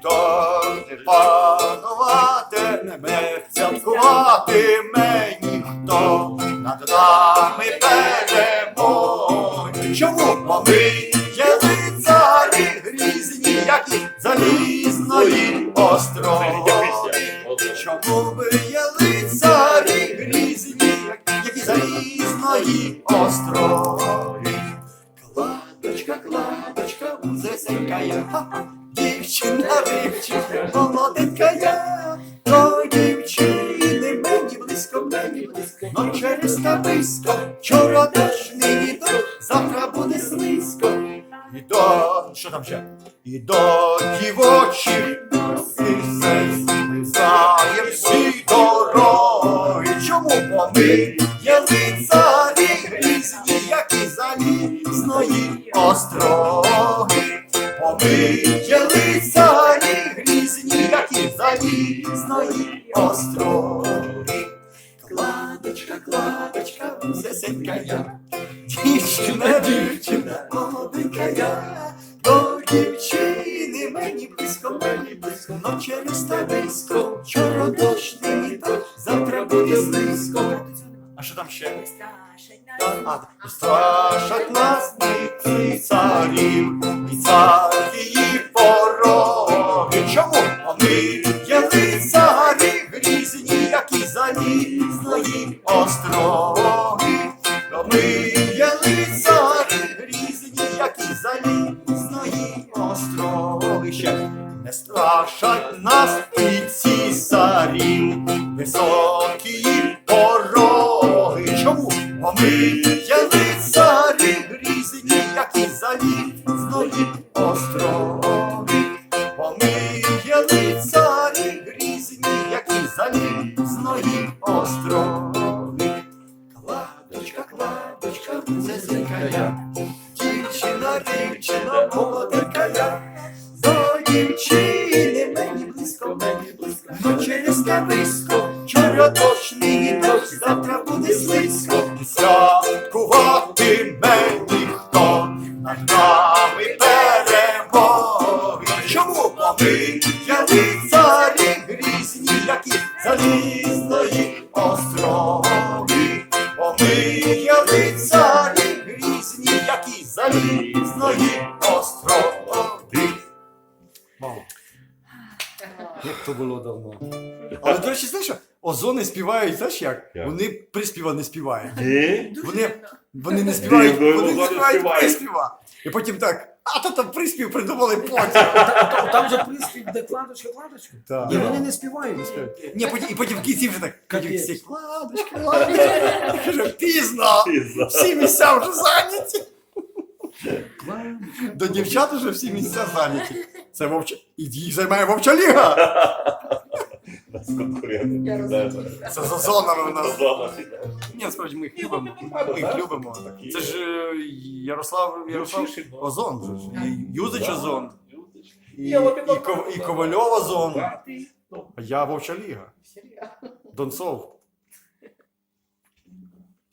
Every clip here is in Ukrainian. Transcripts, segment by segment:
ніхто не панувати, не цяткувати мені хто над нами перемоги. Чому бо що там ще? І до дівочі ми знаєм всі дороги. Чому бо ми є лицарі грізні, як і залізної остроги? Бо ми є лицарі грізні, як і залізної остроги. Кладочка, кладочка, зесенька я, дівчина, дівчина, молоденька я, дівчини мені близько, мені близько, но через та близько, вчора дощ, завтра буде слизько. А що там ще? Страшать нас і царів, і цар її пороги. Чому? Ми є лицарі грізні, як і залізної остроги. Остроги. Не страшать нас і ці царів, високі пороги. Чому? Бо ми є лицарі грізні, як і залізної остроги. Бо ми є лицарі грізні, як і залізної остроги. Кладочка, кладочка, зезенька я, дівчина, дівчина, молоденька я, через табисько, вчора дощ, нині дощ, завтра буде слизько, святкувати мені хто над нами перемоги. Чому ми є лицарі грізні, як і залізної остроги? Бо ми є лицарі грізні, як і залізної остроги. Мало. Як то було давно. Речі, знаєш, що? озони співають, знаєш як? Як? Вони приспіва не співають. Ні? Вони, вони не співають, вони озони співають співають. приспіва. І потім так, а то там приспів придумали потім. Там, же приспів, де кладочка, кладочка. Так. І вони не співають. Ні, потім, і потім в кінці вже так, потім Капець. всі кладочки, кладочки. Каже, пізно, Пізно. всі місця вже зайняті. До дівчат вже всі місця зайняті. Це вовча. І їх займає вовча ліга. Нас конкуренти. Я розумію. Це за зонами в нас. Ні, насправді ми їх любимо. Ми їх любимо. Це ж е, Ярослав, Ярослав Озон. же ж. І Юзич Озон. І, і, Ков- і Ковальов Озон. А я Вовча Ліга. Донцов.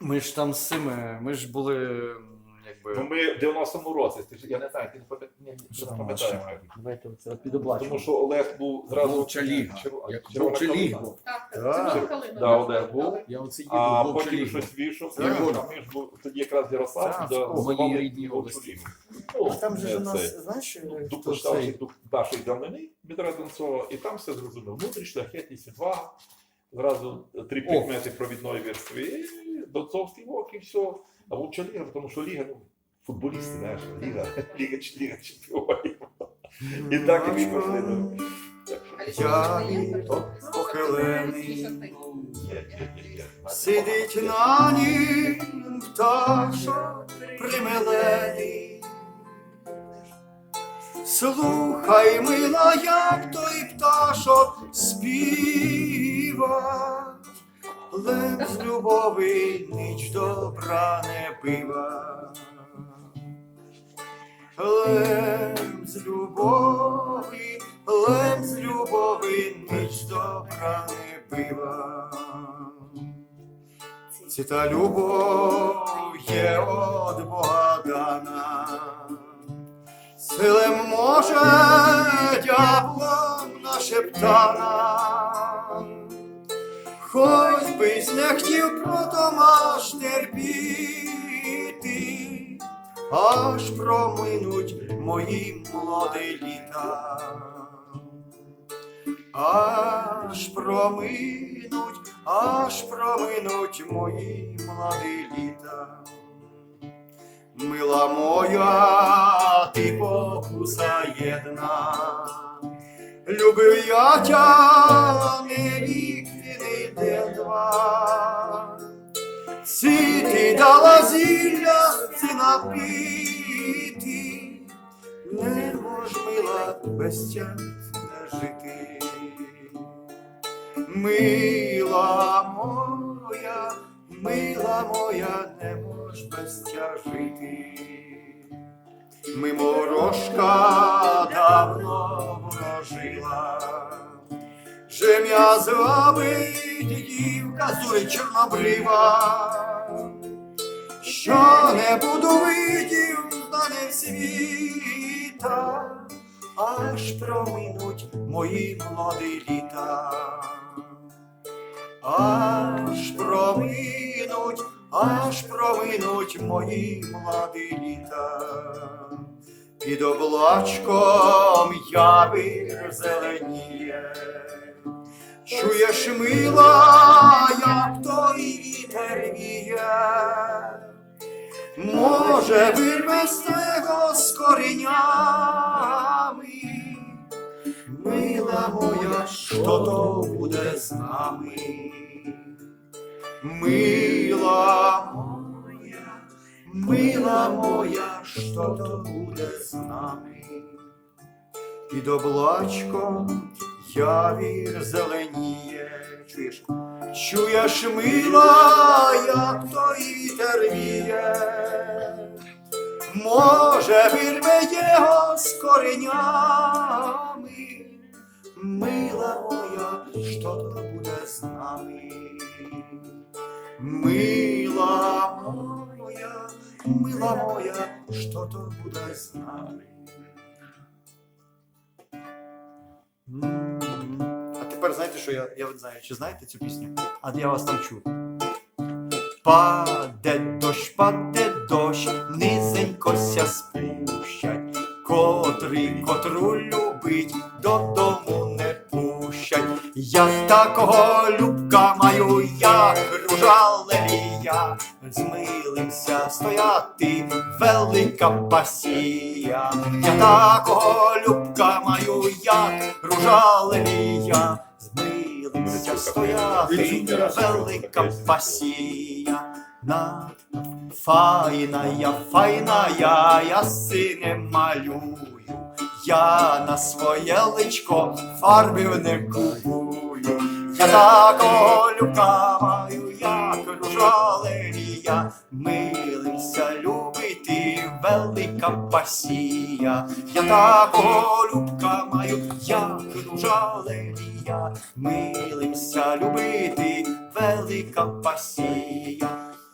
Ми ж там з цими, ми ж були м, Ну, ми в 90-му році, ти ж- я не знаю, ти не пам'ят- ні, ні, Що не там пам'ятаєш. Давайте це облачком. Тому що Олег був зразу Вовча ліга. Черво- Як червона Вовча калина. ліга. Так, Так. це Калина. Да, Олег був. Я оце їду А в Вовча потім лігу. щось вийшов. Так. Я між був тоді якраз Ярослав, Так, да, в моїй звали рідній Вовчу області. Лігу. Ну, Там же ж у це- нас, знаєш, е, Дух хто цей? дух нашої давнини Дмитра Донцова, і там все зрозумів. Внутрішня хитність, відвага, зразу три О. предмети провідної верстви, і Донцовський вок, і все. А Вовча Ліга, тому що Ліга, ну, футболісти, знаєш, Ліга, Ліга, Ліга чемпіонів. І так і пішли. Так Я похилений. Сидить на нім пташок примилений. Слухай, мила, як той пташок співа, Лем з любови ніч добра не пива. Лем з любові, лем з любови ніч добра не пива. Ці та любов є от Бога дана, силем може дявола шептана. Хоч би не хотів про Томаш терпіти, аж проминуть мої молоді літа. Аж проминуть, аж проминуть мої молоді літа. Мила моя, ти покуса єдна, любив я тя не рік, не день два. Ці ти дала зілля, це напити, не мож мила без тя жити. Мила моя, мила моя, не мож без тя жити. Ми морошка давно ворожила, з вами зури чорнобрива, що не буду видів, не світа, аж проминуть мої молоді літа. Аж проминуть, аж проминуть мої молоді літа. Під облачком явір зеленіє, чуєш мила, як той вітер віє, може вирве з того з коренями, мила моя, що то буде з нами, мила моя, мила моя, що то буде з нами, під облачком явір зеленіє, чуєш, чуєш, мила, як той вітер віє, може вирве його з коренями, мила моя, що то буде з нами, мила моя, мила моя, що то буде з нами. Тепер знаєте, що я, я от знаю, чи знаєте цю пісню? А я вас там чув. Паде дощ, паде дощ, низенько ся спущать, котрий котру любить, додому не пущать. Я такого любка маю, як ружа лелія, змилився стояти велика пасія. Я такого любка маю, як ружа змилився стояти велика пасія. На файна я, файна я, я сине малюю. Я на своє личко фарбів не купую. Я такого люка маю, як ружалерія, милимся любити велика пасія. Я такого любка маю, як ружалерія, милимся любити велика пасія.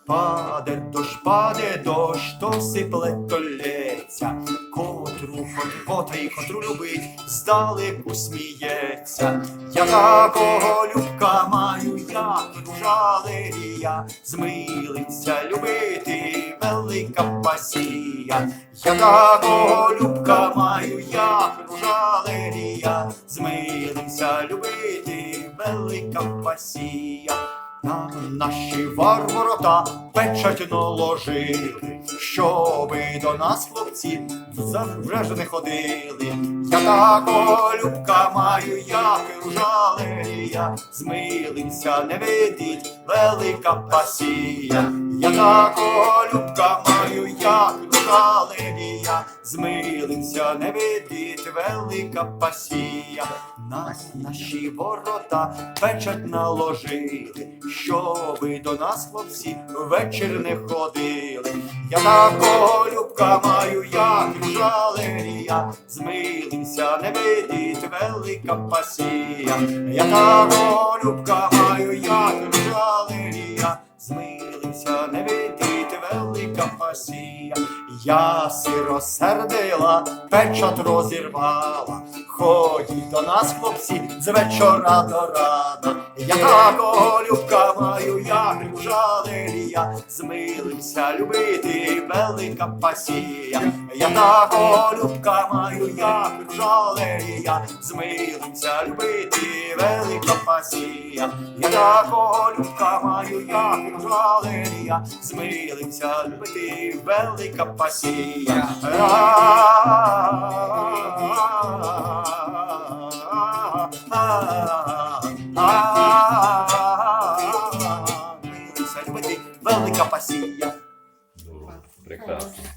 Паде дощ, паде дощ, то сипле то лється, котрий, котру любить, здалеку сміється. Я такого любка маю, як ружалерія, змилиться любити велика пасія. Я такого любка маю, як ружалерія, змилиться любити велика пасія. На наші варворота печать наложили, щоби до нас хлопці завжди не ходили. Я такого любка маю, як ружалерія, змилимся не видить велика пасія. Я такого любка маю, як ружалерія, змилимся не видить велика пасія. Нас наші ворота печать наложили, щоби до нас хлопці вечір не ходили. Я такого любка маю, як жалерія, змилимся не видить велика пасія. Я такого любка маю, як жалерія, змилимся не видить велика пасія. Я сиросердила, печат розірвала. Ходіть до нас, хлопці, з вечора до рана. Я такого любка маю, як жалелія, змилився любити велика пасія. Я такого любка маю, як жалелія, змилився любити велика пасія. Я такого любка маю, як жалелія, змилився любити велика пасія. Змилився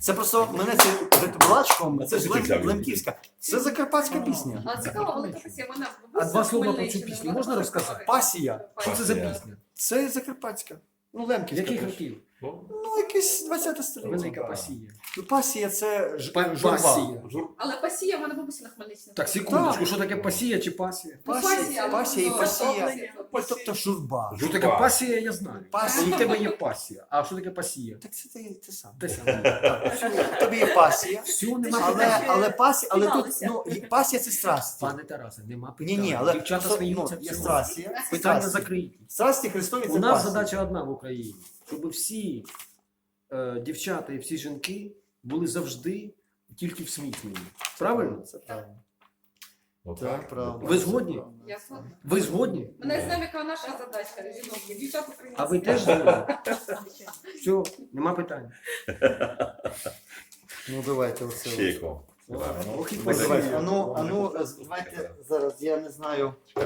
Це просто мене це балачком. це ж Лем- Лемківська. Це закарпатська пісня. А цікаво, велика пісня, вона А два слова про цю пісню можна розказати? Пасія. Що це за пісня? Це закарпатська. Ну, Лемківська. Яких теж. років? Ну, Ну, якесь 20 століття. Велика пасія. Ну, пасія це ж Па- журба. пасія. жур- Але пасія, вона бабуся на Хмельниччині. Так, секундочку, що таке пасія чи пасія? Ну, Пасія, пасія і ну, пасія. захоплення. Ну, Тобто журба. Що таке Журба. пасія, я знаю. Пасія. І в тебе є пасія. А що таке пасія? Так це те саме. Те саме. Тобі є пасія. Все, нема Але, питань. але пасія, але тут ну, і пасія це страсті. Пане Тарасе, нема питань. Ні, ні, але Дівчата просто, сміються. ну, є всього. страсті. Питання Страсті. закриті. Страсті Христові це У нас пасія. задача одна в Україні, щоб всі е, дівчата і всі жінки були завжди тільки всміхнені. Правильно? Це правильно. Ну, Так, правда. Ви згодні? Я згодна. Ви згодні? Мене знає, яка наша задачка, жінок, дівчат українців. А ви теж згодні? Все, нема питань. Ну давайте оце. Ще якого? Ох, і давайте. А ну, а ну, давайте зараз, я не знаю. А,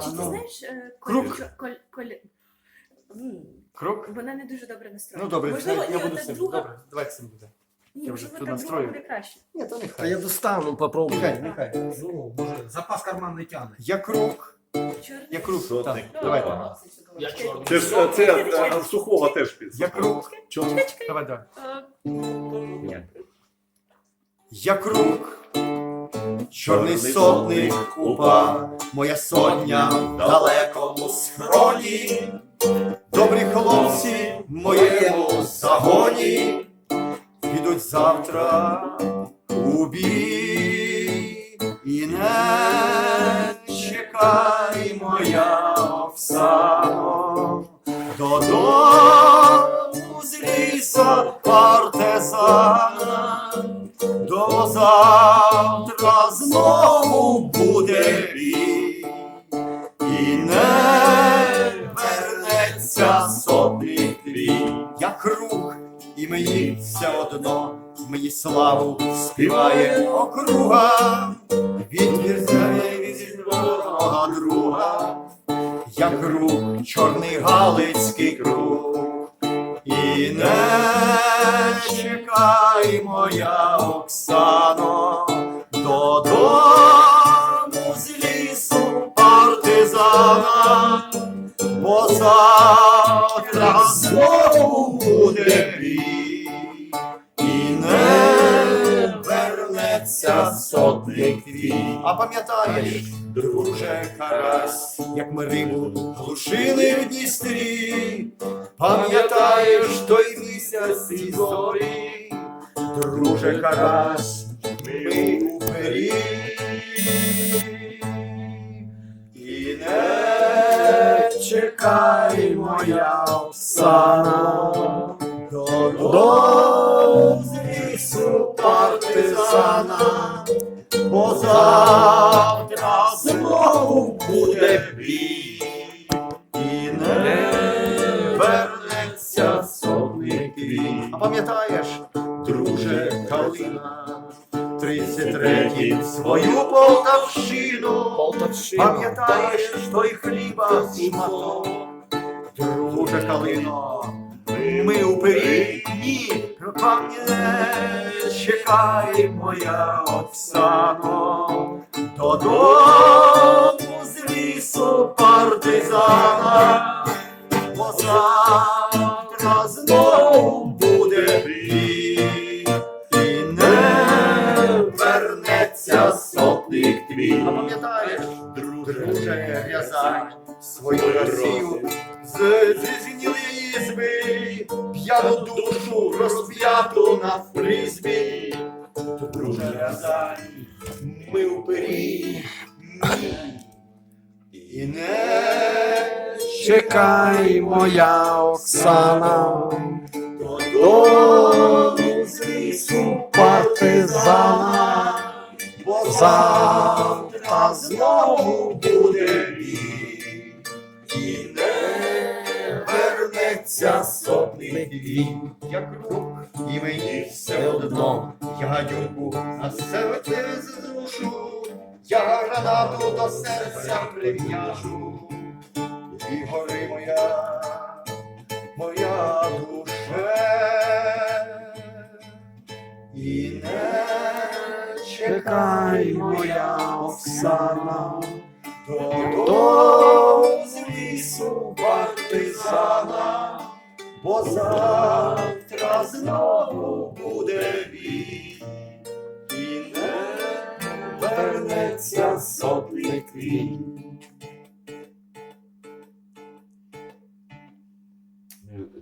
Чи ти знаєш е, Круг. Коль, Коль, Коль... М, Крок? Вона не дуже добре настроєна. Ну добре, можливо, я, я буду цим. друга. Добре, давайте з цим буде. Ні, Я вже можливо, тут та друга настрою. буде краще. Ні, то нехай. я достану, попробую. Нехай, нехай. Ну, може, запас карман не тягне. Я круг. Чорний. Я круг. Сотник. Так, давайте. Ага. Я чорний. Це ж е, це е, сухого теж під. Я круг. Чого? Давай, давай. Е, Я круг. Чорний сотник упа, моя сотня в далекому схроні. Добрі хлопці в моєму загоні підуть завтра у бій. І не чекай, моя Оксано, співає округа, відвірця від ворога друга. Я круг, чорний галицький круг. І не чекай, моя Оксано, додому з лісу партизана, бо завтра сотник твій. А пам'ятаєш, друже Карась, як ми рибу глушили в Дністрі, Пам'ятаєш той місяць і зорі, друже Карась, ми у пері. І не чекай, моя Оксана, додому з лісу партизана, бо завтра знову буде бій. І не вернеться сотник твій. А пам'ятаєш, друже Калина, 33-й свою Полтавщину, пам'ятаєш той хліба сматок, друже Калино, ми у пері, ні, пам'ятай, чекай, моя Оксано, додому з лісу партизана, бо завтра знову буде бій, і не вернеться сотник твій. А пам'ятаєш, друже Друже Рязань, свою Росію з зізнілої ізби, душу розп'яту на призбі. Друже Рязань, ми упері, і не Чекай, моя Оксана, додому з лісу партизана, бо завтра знову буде бій, і не вернеться твій, як рук, і мені все одно, я дюбу на серце зрушу, я гранату до серця прив'яжу, і гори моя, моя душе, і не чекай, моя Оксана, з лісу партизана, бо завтра знову буде бій, і не вернеться сотник твій.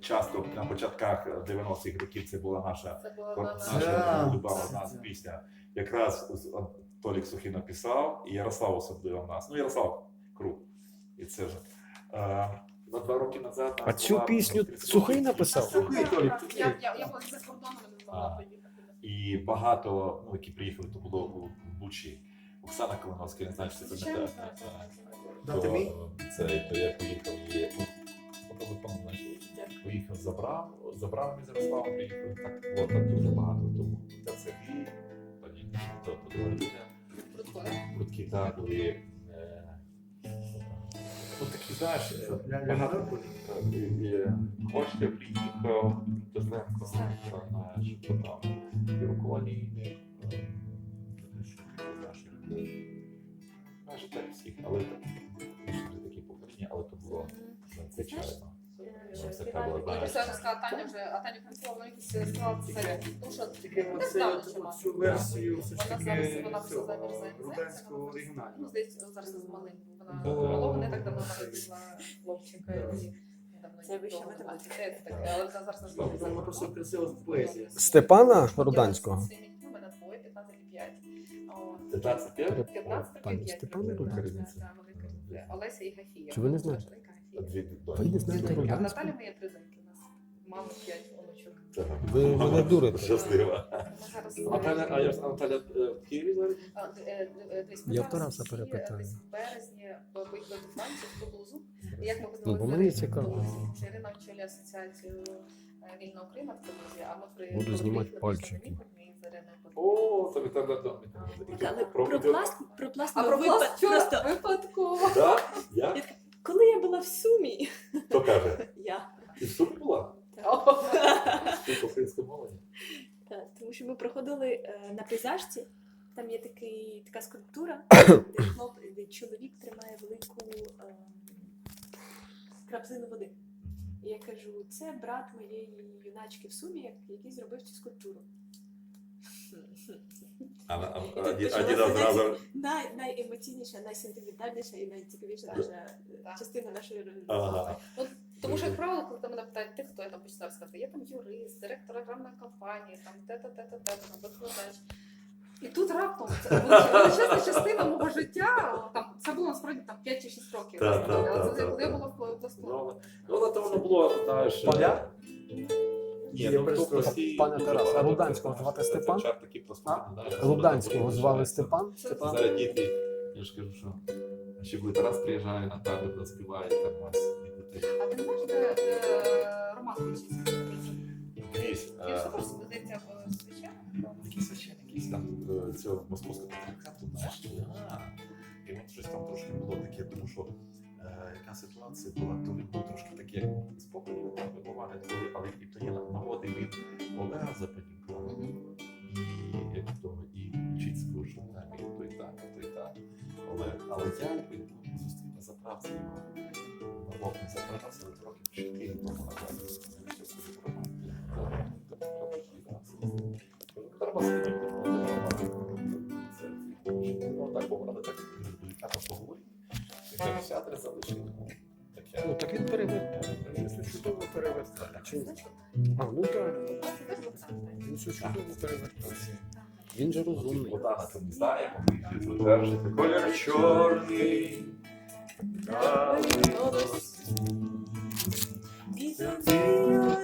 Часто на початках 90-х років це була наша Це була наша. наша Да. нас пісня. Якраз Толік Сухий написав, і Ярослав особливо в нас. Ну, Ярослав Круг. І це ж. На два роки назад. А цю пісню Сухий написав? Сухий, Толік. Я, я, я була за кордоном не змогла поїхати. І багато, ну, які приїхали, то було у Бучі. Оксана Калиновська, не знаю, чи це мій? Це то я поїхав і по телефону знайшов. Поїхав, забрав, забрав ми з Ярославом, приїхав. Так було так дуже багато. Тому та Сергій, тоді то то друга людина. Прикольно. Круткі так були. Е, Ну такі, знаєш, е, багато і- і Костя приїхав, Тесленко, так, знаєш, там руководіння. Так всіх, але так, більше вже такі покоління, але то було надзвичайно. Що Це було, після розказала Таня вже, а Таня Францова, вона якісь сказала це. Тому що Тільки Не оце, чи мати. цю версію все ж Вона таки зараз- вона все цього, замерзає. руденського ну, оригінального. здається, зараз з малим. Вона Да. Не так давно народила хлопчика. і недавно Це вища того математика. Це таке, але вона зараз не Там знову. просто красива поезія. Степана Руданського. У мене двоє, 15 і 5. От. 15 п'ять? 15 Пані і 5. Степана Руданського. Олеся і Гафія. Чи ви не знаєте? Ви не знаєте А в Наталі моє три доньки у нас. Мама 5 онучок. Ви мене дурите. Щаслива. Ми зараз Наталя, а я Наталя е, в Києві зараз? А, е, десь ми Я зараз в Тараса всі, перепитаю. Десь в березні е, поїхали до Франції в Тулузу. І Як ми Ну, бо мені цікаво. Ірина очолює асоціацію е, Вільна Україна в Тулузі, а ми при Буду знімати пальчики. О, то там додому. Але про пласт, про пласт А про пласт вчора просто випадково. Так? Я? Коли я була в Сумі, Хто каже? я Ти в сумі була? О, Ти українська мова? Так, тому що ми проходили е, на пейзажці. Там є такий, така скульптура, де, хлоп, де чоловік тримає велику ем, краплину води. І я кажу, це брат моєї юначки в Сумі, який зробив цю скульптуру. А, а, І а, тут Аді- почалося зразу. най, найемоційніша, найсентиментальніша і найцікавіша наша е, Так. частина нашої розмови. Ага. Тому що, як правило, коли мене питають, ти хто я там починаю сказати, я там юрист, директор рекламної компанії, там те-те, те-те, те-те, там викладач. І тут раптом це величезна частина мого життя. Там це було насправді там 5 чи 6 років. Так, так, Але так, це так, коли я так. була в пласту. Ну, ну, але то воно було, знаєш... Поля? Ні, Я ну, Пане дуже Тарас, а багато Руданського звати Степан? чар такий Руданського звали. Степан. Це Зараз діти, я ж кажу, що ще коли Тарас приїжджає на табір, співає, там у вас діти. А ти не знаєш, де, де Роман? Дивись, Він е, також здається в священник. Такий якийсь там е, цього московського патріархату, знаєш. І от щось там трошки було таке, тому що е, яка ситуація була, то був трошки такий спокійний, там вибували, коли, але і то є наводив він Олега Западнікова, і як того, і Чицького, що там, і то і так, і то і так. Олег. Але я якби зустрів на заправці його, на лобній заправці, от років чотири тому роман? Так, так, так, Треба ну, так, але так. Психіатр залишив. Ну так він перевертає. Він все чудово перевертає. А, ну так. Він все чудово перевертає. Він же розумний. Вода на не знає, підтверджується. Колір чорний. Білий.